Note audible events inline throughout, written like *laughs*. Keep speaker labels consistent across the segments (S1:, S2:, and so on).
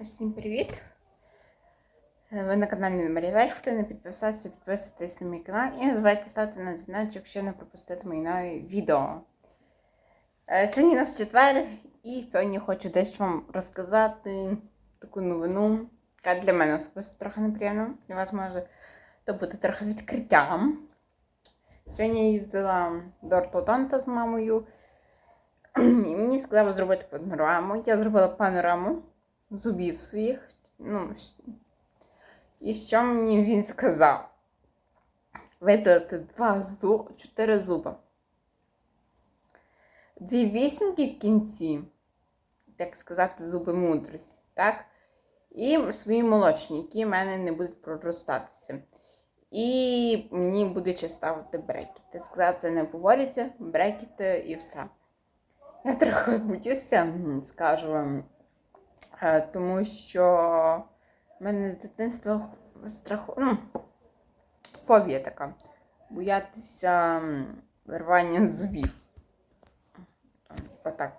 S1: Всім привіт! Ви на каналі Марія Лайф. Хто не підписався, підписуйтесь на мій канал і не забувайте на дзвіночок, щоб не пропустити мої нові відео. Е, Сьогодні у нас четвер, і сьогодні хочу дещо вам розказати таку новину, яка для мене особисто трохи неприємна. Для вас може то бути трохи відкриттям. Сьогодні я їздила до ортодонта з мамою. *clears throat* І мені сказали зробити панораму. Я зробила панораму зубів своїх. Ну, і що мені він сказав? Видалити два зу, чотири зуба. Дві вісімки в кінці, так сказати, зуби мудрості, так? І свої молочні, які в мене не будуть проростатися. І мені буде ще ставити брекети. Сказати, це не поводиться, брекети і все. Я трохи боюся, скажу вам, тому що в мене з дитинства страху, ну, фобія така. Боятися вирвання зубів. Отак.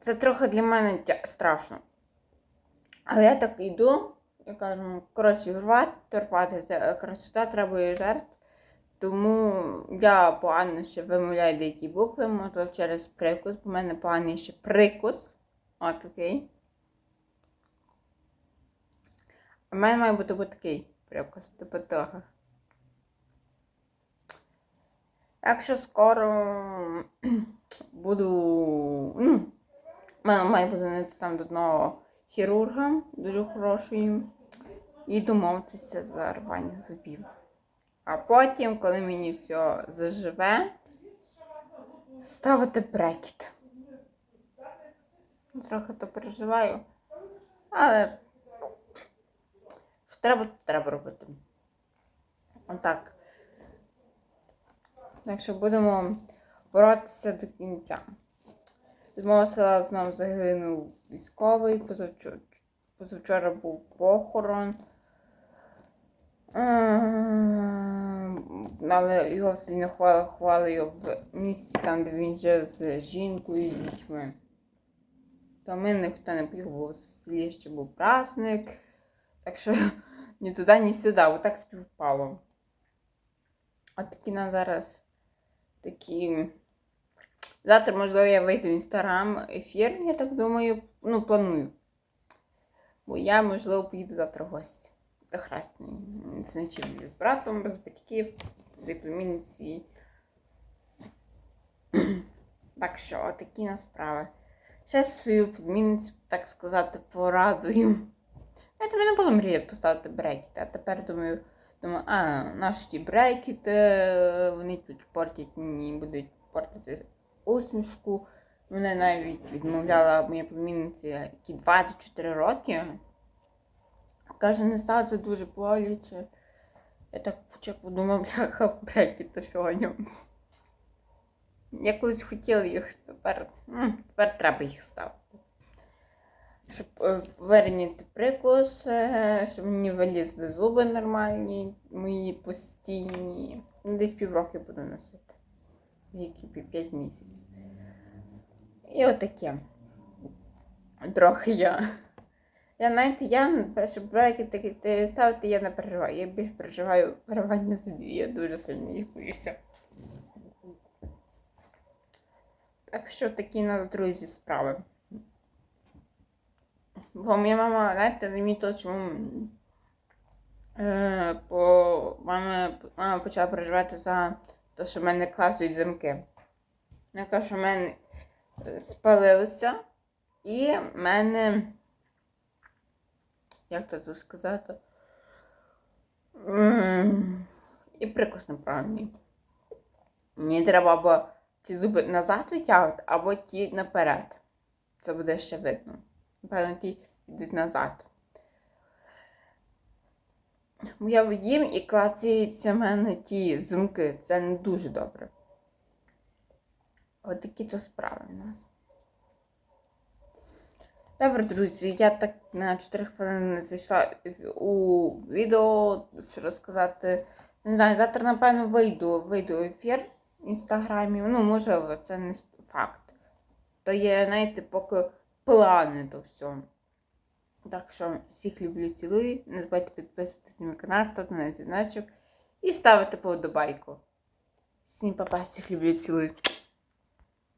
S1: Це трохи для мене страшно. Але я так йду, я кажу, ну, коротше, рвати, рвати, красота треба і жертв. Тому я погано ще вимовляю деякі букви, може через прикус, бо в мене поганий ще прикус. От окей. А в мене має бути бути такий прикус, типу того. Якщо скоро *clears throat* буду. Ну, має бути там до одного хірурга, дуже хорошої, і домовитися за рвання зубів. А потім, коли мені все заживе, ставити брекет. Трохи то переживаю, але що треба, то треба робити. Отак. Так будемо боротися до кінця. З мого села знову загинув військовий, позавчора, позавчора був похорон. Ем, Але його сильно хвали, хвали його в місті, там, де він жив з жінкою і з дітьми. Ми ніхто не поїхав, бо в селі ще був праздник. Так що *laughs* ні туди, ні сюди, отак співпало. От такі на зараз такі. Завтра, можливо, я вийду в інстаграм ефір, я так думаю, ну, планую. Бо я, можливо, поїду завтра в гості до Хресної. Це ночівлі з братом, без батьків, своїй племінниці. *clears throat* Так що, такі на справи. Ще свою племінницю, так сказати, порадую. Я тобі не було мріяти поставити брекети, а тепер думаю, думаю, а, наші ті брекети, вони тільки портять мені, будуть портити усмішку. Мене навіть відмовляла моя племінниця, які 24 роки. Каже, не стало це дуже боляче. Я так почав подумав, бляха, брекети сьогодні. Я колись хотіла їх, тепер, тепер треба їх ставити. Щоб е, вирівняти прикус, щоб мені вилізли зуби нормальні, мої постійні. Ну, Десь півроки буду носити. Які 5 місяців. І отаке. Трохи я. Я знаєте, я щоб брекети ставити, я не переживаю. Я більш переживаю виривання зубів. Я дуже сильно їх боюся. Так що такі нас, друзі, справи. Бо моя мама, знаєте, замітила, чому е, по, мама, мама почала переживати за те, що в мене класують замки. Вона каже, що в мене е, спалилося, і в мене, як це сказати, і прикус неправильний. Мені треба або ті зуби назад витягувати, або ті наперед. Це буде ще видно. Напевно, ті йдуть назад. Бо я їм і клацаються в мене ті зумки. Це не дуже добре. От такі то справи у нас. Добре, друзі, я так на 4 хвилини зайшла у відео, що розказати. Не знаю, завтра, напевно, вийду, вийду в ефір в інстаграмі. Ну, можливо, це не факт. То є, знаєте, поки плани до всього. Так що всіх люблю, цілую. Не забудьте підписуватись на мій канал, ставити на дзвіночок і ставити подобайку. Всім па-па, всіх люблю, цілую.